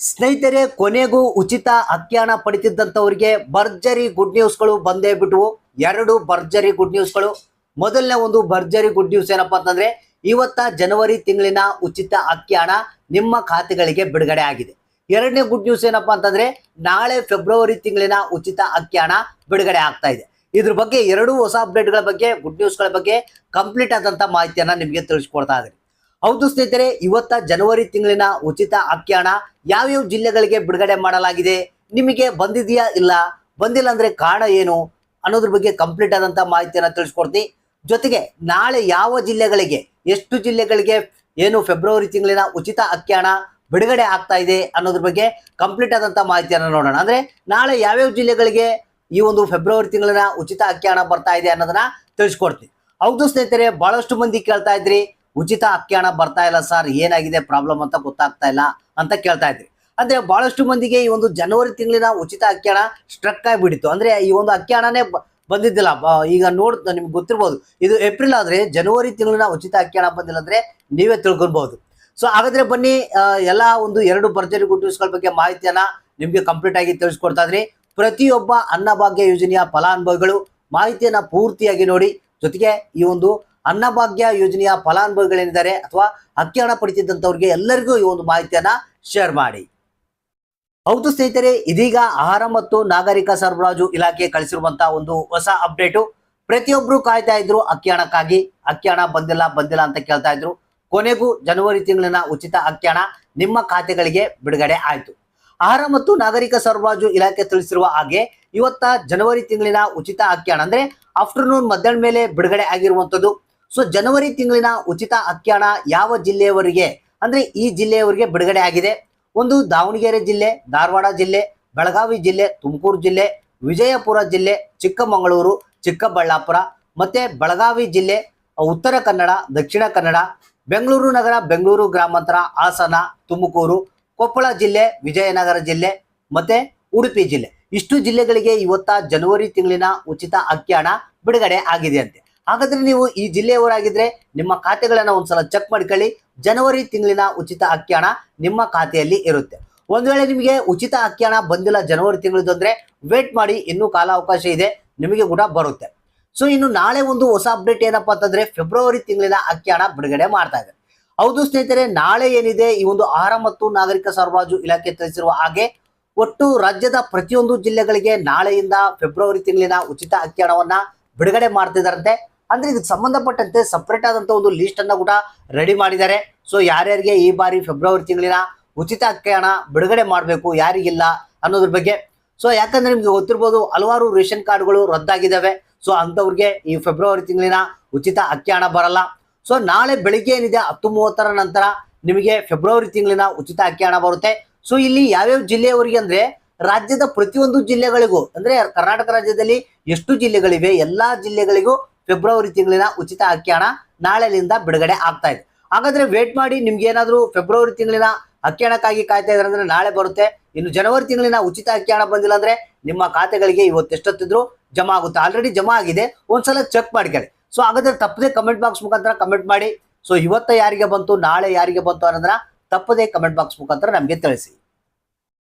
ಸ್ನೇಹಿತರೆ, ಕೊನೆಗೂ ಉಚಿತ ಅತ್ಯಾಣ ಪಡಿತಿದ್ದಂಥವ್ರಿಗೆ ಭರ್ಜರಿ ಗುಡ್ ನ್ಯೂಸ್ಗಳು ಬಂದೇ ಬಿಟ್ವು. ಎರಡು ಭರ್ಜರಿ ಗುಡ್ ನ್ಯೂಸ್ಗಳು. ಮೊದಲನೇ ಒಂದು ಭರ್ಜರಿ ಗುಡ್ ನ್ಯೂಸ್ ಏನಪ್ಪಾ ಅಂತಂದ್ರೆ, ಇವತ್ತ ಜನವರಿ ತಿಂಗಳಿನ ಉಚಿತ ಅಕ್ಕಿ ನಿಮ್ಮ ಖಾತೆಗಳಿಗೆ ಬಿಡುಗಡೆ ಆಗಿದೆ. ಎರಡನೇ ಗುಡ್ ನ್ಯೂಸ್ ಏನಪ್ಪಾ ಅಂತಂದ್ರೆ, ನಾಳೆ ಫೆಬ್ರವರಿ ತಿಂಗಳಿನ ಉಚಿತ ಅಕ್ಕಿ ಬಿಡುಗಡೆ ಆಗ್ತಾ ಇದೆ. ಇದ್ರ ಬಗ್ಗೆ ಎರಡು ಹೊಸ ಅಪ್ಡೇಟ್ಗಳ ಬಗ್ಗೆ, ಗುಡ್ ನ್ಯೂಸ್ಗಳ ಬಗ್ಗೆ ಕಂಪ್ಲೀಟ್ ಆದಂತ ಮಾಹಿತಿಯನ್ನ ನಿಮಗೆ ತಿಳಿಸ್ಕೊಡ್ತಾ ಇದ್ದೀನಿ. ಹೌದು ಸ್ನೇಹಿತರೆ, ಇವತ್ತ ಜನವರಿ ತಿಂಗಳಿನ ಉಚಿತ ಅಕ್ಕಿ ಹಣ ಯಾವ್ಯಾವ ಜಿಲ್ಲೆಗಳಿಗೆ ಬಿಡುಗಡೆ ಮಾಡಲಾಗಿದೆ, ನಿಮಗೆ ಬಂದಿದೆಯಾ ಇಲ್ಲ, ಬಂದಿಲ್ಲ ಅಂದ್ರೆ ಕಾರಣ ಏನು ಅನ್ನೋದ್ರ ಬಗ್ಗೆ ಕಂಪ್ಲೀಟ್ ಆದಂತ ಮಾಹಿತಿಯನ್ನ ತಿಳಿಸ್ಕೊಡ್ತೀನಿ. ಜೊತೆಗೆ ನಾಳೆ ಯಾವ ಜಿಲ್ಲೆಗಳಿಗೆ, ಎಷ್ಟು ಜಿಲ್ಲೆಗಳಿಗೆ ಏನು ಫೆಬ್ರವರಿ ತಿಂಗಳಿನ ಉಚಿತ ಅಕ್ಕಿ ಬಿಡುಗಡೆ ಆಗ್ತಾ ಇದೆ ಅನ್ನೋದ್ರ ಬಗ್ಗೆ ಕಂಪ್ಲೀಟ್ ಆದಂತ ಮಾಹಿತಿಯನ್ನ ನೋಡೋಣ. ಅಂದ್ರೆ ನಾಳೆ ಯಾವ್ಯಾವ ಜಿಲ್ಲೆಗಳಿಗೆ ಈ ಒಂದು ಫೆಬ್ರವರಿ ತಿಂಗಳಿನ ಉಚಿತ ಅಕ್ಕಿ ಬರ್ತಾ ಇದೆ ಅನ್ನೋದನ್ನ ತಿಳಿಸ್ಕೊಡ್ತೀನಿ. ಹೌದು ಸ್ನೇಹಿತರೆ, ಬಹಳಷ್ಟು ಮಂದಿ ಕೇಳ್ತಾ ಇದ್ರಿ ಉಚಿತ ಅಕ್ಕಿ ಹಣ ಬರ್ತಾ ಇಲ್ಲ ಸರ್, ಏನಾಗಿದೆ ಪ್ರಾಬ್ಲಮ್ ಅಂತ ಗೊತ್ತಾಗ್ತಾ ಇಲ್ಲ ಅಂತ ಕೇಳ್ತಾ ಇದ್ರಿ. ಅಂದ್ರೆ ಬಹಳಷ್ಟು ಮಂದಿಗೆ ಈ ಒಂದು ಜನವರಿ ತಿಂಗಳಿನ ಉಚಿತ ಅಕ್ಕಿ ಹಣ ಸ್ಟ್ರಕ್ ಆಗಿಬಿಡಿತ್ತು ಅಂದ್ರೆ ಈ ಒಂದು ಅಕ್ಕಿ ಹಣನೇ ಬಂದಿದ್ದಿಲ್ಲ. ಈಗ ನೋಡ್, ನಿಮ್ಗೆ ಗೊತ್ತಿರ್ಬೋದು. ಇದು ಏಪ್ರಿಲ್ ಆದ್ರೆ ಜನವರಿ ತಿಂಗಳಿನ ಉಚಿತ ಅಕ್ಕಿ ಹಣ ಬಂದಿಲ್ಲ ಅಂದ್ರೆ ನೀವೇ ತಿಳ್ಕೊಬಹುದು ಸೊ ಹಾಗಾದ್ರೆ ಬನ್ನಿ ಎಲ್ಲ ಒಂದು ಎರಡು ಭರ್ಜರಿ ಗುಡ್ ಬಗ್ಗೆ ಮಾಹಿತಿಯನ್ನ ನಿಮ್ಗೆ ಕಂಪ್ಲೀಟ್ ಆಗಿ ತಿಳಿಸ್ಕೊಡ್ತಾ ಇದ್ರಿ. ಪ್ರತಿಯೊಬ್ಬ ಅನ್ನಭಾಗ್ಯ ಯೋಜನೆಯ ಫಲಾನುಭವಿಗಳು ಮಾಹಿತಿಯನ್ನ ಪೂರ್ತಿಯಾಗಿ ನೋಡಿ. ಜೊತೆಗೆ ಈ ಒಂದು ಅನ್ನಭಾಗ್ಯ ಯೋಜನೆಯ ಫಲಾನುಭವಿಗಳೇನಿದ್ದಾರೆ ಅಥವಾ ಅಕ್ಕಿ ಹಣ ಪಡಿತಿದ್ದಂಥವ್ರಿಗೆ ಎಲ್ಲರಿಗೂ ಈ ಒಂದು ಮಾಹಿತಿಯನ್ನ ಶೇರ್ ಮಾಡಿ. ಹೌದು ಸ್ನೇಹಿತರೆ, ಇದೀಗ ಆಹಾರ ಮತ್ತು ನಾಗರಿಕ ಸರಬರಾಜು ಇಲಾಖೆ ಕಳಿಸಿರುವಂತಹ ಒಂದು ಹೊಸ ಅಪ್ಡೇಟು ಪ್ರತಿಯೊಬ್ರು ಕಾಯ್ತಾ ಇದ್ರು ಅಕ್ಕಿ ಹಣಕ್ಕಾಗಿ ಅಕ್ಕಿ ಹಣ ಬಂದಿಲ್ಲ ಬಂದಿಲ್ಲ ಅಂತ ಕೇಳ್ತಾ ಇದ್ರು. ಕೊನೆಗೂ ಜನವರಿ ತಿಂಗಳಿನ ಉಚಿತ ಅಕ್ಕಿ ಹಣ ನಿಮ್ಮ ಖಾತೆಗಳಿಗೆ ಬಿಡುಗಡೆ ಆಯಿತು. ಆಹಾರ ಮತ್ತು ನಾಗರಿಕ ಸರಬರಾಜು ಇಲಾಖೆ ತಿಳಿಸಿರುವ ಹಾಗೆ ಇವತ್ತ ಜನವರಿ ತಿಂಗಳಿನ ಉಚಿತ ಅಕ್ಕಿ ಹಣ ಅಂದ್ರೆ ಆಫ್ಟರ್ನೂನ್ ಮಧ್ಯಾಹ್ನ ಮೇಲೆ ಬಿಡುಗಡೆ ಆಗಿರುವಂತದ್ದು ಸೊ ಜನವರಿ ತಿಂಗಳಿನ ಉಚಿತ ಅಕ್ಕಿ ಯಾವ ಜಿಲ್ಲೆಯವರಿಗೆ? ಅಂದ್ರೆ ಈ ಜಿಲ್ಲೆಯವರಿಗೆ ಬಿಡುಗಡೆ ಆಗಿದೆ. ಒಂದು ದಾವಣಗೆರೆ ಜಿಲ್ಲೆ, ಧಾರವಾಡ ಜಿಲ್ಲೆ, ಬೆಳಗಾವಿ ಜಿಲ್ಲೆ, ತುಮಕೂರು ಜಿಲ್ಲೆ, ವಿಜಯಪುರ ಜಿಲ್ಲೆ, ಚಿಕ್ಕಮಗಳೂರು, ಚಿಕ್ಕಬಳ್ಳಾಪುರ, ಮತ್ತೆ ಬೆಳಗಾವಿ ಜಿಲ್ಲೆ, ಉತ್ತರ ಕನ್ನಡ, ದಕ್ಷಿಣ ಕನ್ನಡ, ಬೆಂಗಳೂರು ನಗರ, ಬೆಂಗಳೂರು ಗ್ರಾಮಾಂತರ, ಹಾಸನ, ತುಮಕೂರು, ಕೊಪ್ಪಳ ಜಿಲ್ಲೆ, ವಿಜಯನಗರ ಜಿಲ್ಲೆ, ಮತ್ತೆ ಉಡುಪಿ ಜಿಲ್ಲೆ. ಇಷ್ಟು ಜಿಲ್ಲೆಗಳಿಗೆ ಇವತ್ತ ಜನವರಿ ತಿಂಗಳಿನ ಉಚಿತ ಅಕ್ಕಿ ಬಿಡುಗಡೆ ಆಗಿದೆ ಅಂತೆ. ಹಾಗಾದ್ರೆ ನೀವು ಈ ಜಿಲ್ಲೆಯವರಾಗಿದ್ರೆ ನಿಮ್ಮ ಖಾತೆಗಳನ್ನ ಒಂದ್ಸಲ ಚೆಕ್ ಮಾಡ್ಕೊಳ್ಳಿ. ಜನವರಿ ತಿಂಗಳಿನ ಉಚಿತ ಅಕ್ಕಿ ನಿಮ್ಮ ಖಾತೆಯಲ್ಲಿ ಇರುತ್ತೆ. ಒಂದ್ ವೇಳೆ ನಿಮಗೆ ಉಚಿತ ಅಕ್ಕಿ ಬಂದಿಲ್ಲ ಜನವರಿ ತಿಂಗಳದ್ದು ಅಂದ್ರೆ ವೇಟ್ ಮಾಡಿ, ಇನ್ನೂ ಕಾಲಾವಕಾಶ ಇದೆ, ನಿಮಗೆ ಕೂಡ ಬರುತ್ತೆ. ಸೊ ಇನ್ನು ನಾಳೆ ಒಂದು ಹೊಸ ಅಪ್ಡೇಟ್ ಏನಪ್ಪಾ ಅಂತಂದ್ರೆ ಫೆಬ್ರವರಿ ತಿಂಗಳಿನ ಅಕ್ಕಿ ಹಣ ಬಿಡುಗಡೆ ಮಾಡ್ತಾ ಇದೆ. ಹೌದು ಸ್ನೇಹಿತರೆ, ನಾಳೆ ಏನಿದೆ? ಈ ಒಂದು ಆಹಾರ ಮತ್ತು ನಾಗರಿಕ ಸರಬರಾಜು ಇಲಾಖೆ ತಿಳಿಸಿರುವ ಹಾಗೆ ಒಟ್ಟು ರಾಜ್ಯದ ಪ್ರತಿಯೊಂದು ಜಿಲ್ಲೆಗಳಿಗೆ ನಾಳೆಯಿಂದ ಫೆಬ್ರವರಿ ತಿಂಗಳಿನ ಉಚಿತ ಅಕ್ಕಿ ಹಣವನ್ನ ಬಿಡುಗಡೆ ಮಾಡ್ತಿದಾರಂತೆ. ಅಂದ್ರೆ ಇದಕ್ಕೆ ಸಂಬಂಧಪಟ್ಟಂತೆ ಸಪ್ರೇಟ್ ಆದಂತ ಒಂದು ಲಿಸ್ಟ್ ಅನ್ನ ಕೂಡ ರೆಡಿ ಮಾಡಿದ್ದಾರೆ. ಸೊ ಯಾರ್ಯಾರಿಗೆ ಈ ಬಾರಿ ಫೆಬ್ರವರಿ ತಿಂಗಳಿನ ಉಚಿತ ಅಕ್ಕಿ ಹಣ ಬಿಡುಗಡೆ ಮಾಡಬೇಕು, ಯಾರಿಗಿಲ್ಲ ಅನ್ನೋದ್ರ ಬಗ್ಗೆ. ಸೊ ಯಾಕಂದ್ರೆ ನಿಮ್ಗೆ ಗೊತ್ತಿರ್ಬೋದು ಹಲವಾರು ರೇಷನ್ ಕಾರ್ಡ್ಗಳು ರದ್ದಾಗಿದ್ದಾವೆ. ಸೊ ಅಂಥವ್ರಿಗೆ ಈ ಫೆಬ್ರವರಿ ತಿಂಗಳಿನ ಉಚಿತ ಅಕ್ಕಿ ಹಣ ಬರಲ್ಲ. ಸೊ ನಾಳೆ ಬೆಳಿಗ್ಗೆ ಏನಿದೆ ಹತ್ತು ಮೂವತ್ತರ ನಂತರ ನಿಮಗೆ ಫೆಬ್ರವರಿ ತಿಂಗಳಿನ ಉಚಿತ ಅಕ್ಕಿ ಹಣ ಬರುತ್ತೆ. ಸೊ ಇಲ್ಲಿ ಯಾವ್ಯಾವ ಜಿಲ್ಲೆಯವರಿಗೆ ಅಂದ್ರೆ ರಾಜ್ಯದ ಪ್ರತಿಯೊಂದು ಜಿಲ್ಲೆಗಳಿಗೂ, ಅಂದ್ರೆ ಕರ್ನಾಟಕ ರಾಜ್ಯದಲ್ಲಿ ಎಷ್ಟು ಜಿಲ್ಲೆಗಳಿವೆ, ಎಲ್ಲಾ ಜಿಲ್ಲೆಗಳಿಗೂ ಫೆಬ್ರವರಿ ತಿಂಗಳಿನ ಉಚಿತ ಅಕ್ಕಿ ಹಣ ನಾಳೆಲಿಂದ ಬಿಡುಗಡೆ ಆಗ್ತಾ ಇದೆ. ಹಾಗಾದ್ರೆ ವೇಟ್ ಮಾಡಿ, ನಿಮ್ಗೆ ಏನಾದ್ರು ಫೆಬ್ರವರಿ ತಿಂಗಳಿನ ಅಕ್ಕಿ ಹಣಕ್ಕಾಗಿ ಕಾಯ್ತಾ ಇದ್ರೆ ಅಂದ್ರೆ ನಾಳೆ ಬರುತ್ತೆ. ಇನ್ನು ಜನವರಿ ತಿಂಗಳಿನ ಉಚಿತ ಅಕ್ಕಿ ಹಣ ಬಂದಿಲ್ಲ ಅಂದ್ರೆ ನಿಮ್ಮ ಖಾತೆಗಳಿಗೆ ಇವತ್ತು ಎಷ್ಟೊತ್ತಿದ್ರು ಜಮಾ ಆಗುತ್ತೆ. ಆಲ್ರೆಡಿ ಜಮಾ ಆಗಿದೆ. ಒಂದ್ಸಲ ಚೆಕ್ ಮಾಡ್ಕೊಳ್ಳಿ. ಸೊ ಹಾಗಾದ್ರೆ ತಪ್ಪದೆ ಕಮೆಂಟ್ ಬಾಕ್ಸ್ ಮುಖಾಂತರ ಕಮೆಂಟ್ ಮಾಡಿ. ಸೊ ಇವತ್ತ ಯಾರಿಗೆ ಬಂತು, ನಾಳೆ ಯಾರಿಗೆ ಬಂತು ಅನ್ನೋದನ್ನ ತಪ್ಪದೆ ಕಮೆಂಟ್ ಬಾಕ್ಸ್ ಮುಖಾಂತರ ನಮಗೆ ತಿಳಿಸಿ.